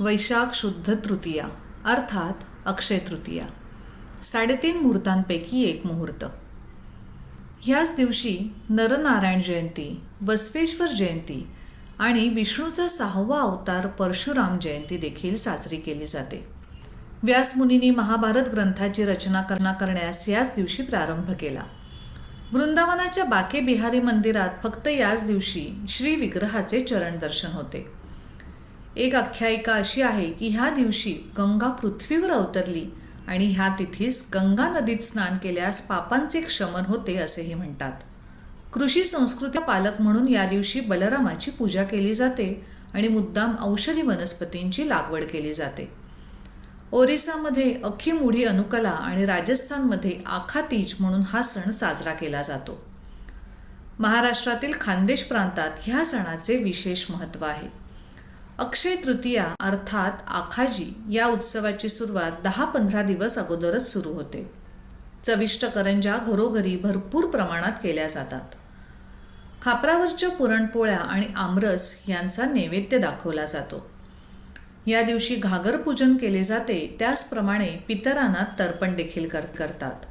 वैशाख शुद्ध तृतीया अर्थात अक्षय तृतीया. साडेतीन मुहूर्तांपैकी एक मुहूर्त. ह्याच दिवशी नरनारायण जयंती बसवेश्वर जयंती आणि विष्णूचा सहावा अवतार परशुराम जयंती देखील साजरी केली जाते. व्यासमुनींनी महाभारत ग्रंथाची रचना करणा करण्यास याच दिवशी प्रारंभ केला. वृंदावनाच्या बाके बिहारी मंदिरात फक्त याच दिवशी श्री विग्रहाचे चरण दर्शन होते. एक आख्यायिका अशी आहे की ह्या दिवशी गंगा पृथ्वीवर अवतरली आणि ह्या तिथीस गंगा नदीत स्नान केल्यास पापांचे क्षमन होते असेही म्हणतात. कृषी संस्कृती पालक म्हणून या दिवशी बलरामाची पूजा केली जाते आणि मुद्दाम औषधी वनस्पतींची लागवड केली जाते. ओरिसामध्ये अख्खीमुढी अनुकला आणि राजस्थानमध्ये आखा तीज म्हणून हा सण साजरा केला जातो. महाराष्ट्रातील खानदेश प्रांतात ह्या सणाचे विशेष महत्त्व आहे. अक्षय तृतीया अर्थात आखाजी या उत्सवाची सुरुवात दहा पंधरा दिवस अगोदरच सुरू होते. चविष्ट करंजा घरोघरी भरपूर प्रमाणात केल्या जातात. खापरावरच्या पुरणपोळ्या आणि आमरस यांचा नैवेद्य दाखवला जातो. या दिवशी घागर पूजन केले जाते त्याचप्रमाणे पितरांना तर्पण देखील कर करतात.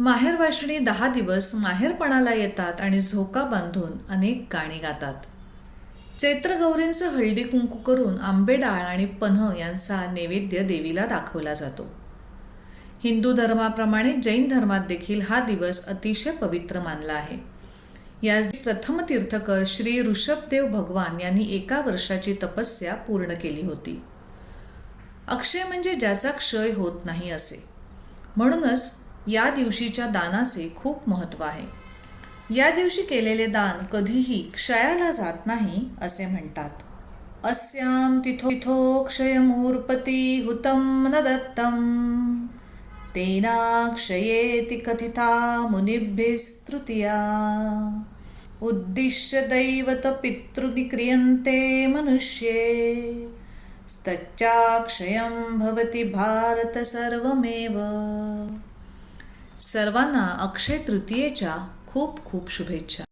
माहेर वाशिणी दहा दिवस माहेरपणाला येतात आणि झोका बांधून अनेक गाणी गातात. चैत्रगौरींचं हळदी कुंकू करून आंबे डाळ आणि पन्ह यांचा नैवेद्य देवीला दाखवला जातो. हिंदू धर्माप्रमाणे जैन धर्मात देखील हा दिवस अतिशय पवित्र मानला आहे. याच प्रथम तीर्थकर श्री ऋषभदेव भगवान यांनी एका वर्षाची तपस्या पूर्ण केली होती. अक्षय म्हणजे ज्याचा क्षय होत नाही असे. म्हणूनच या दिवशीच्या दानाचे खूप महत्त्व आहे. या दिवशी केलेले दान कधीही क्षयाला जात नाही असे म्हणतात. अस्याम तिथो तिथो क्षयमूर्पती हुतम न दत्तम। तेनाक्षयेति कथिता मुनिभिस्तृतीया। उद्दिश्य दैवत पितृनिक्रियन्ते मनुष्ये। स्तच्चाक्षयं भवति भारत सर्वमेव। सर्वांना अक्षय तृतीयेच्या खूप खूप शुभेच्छा.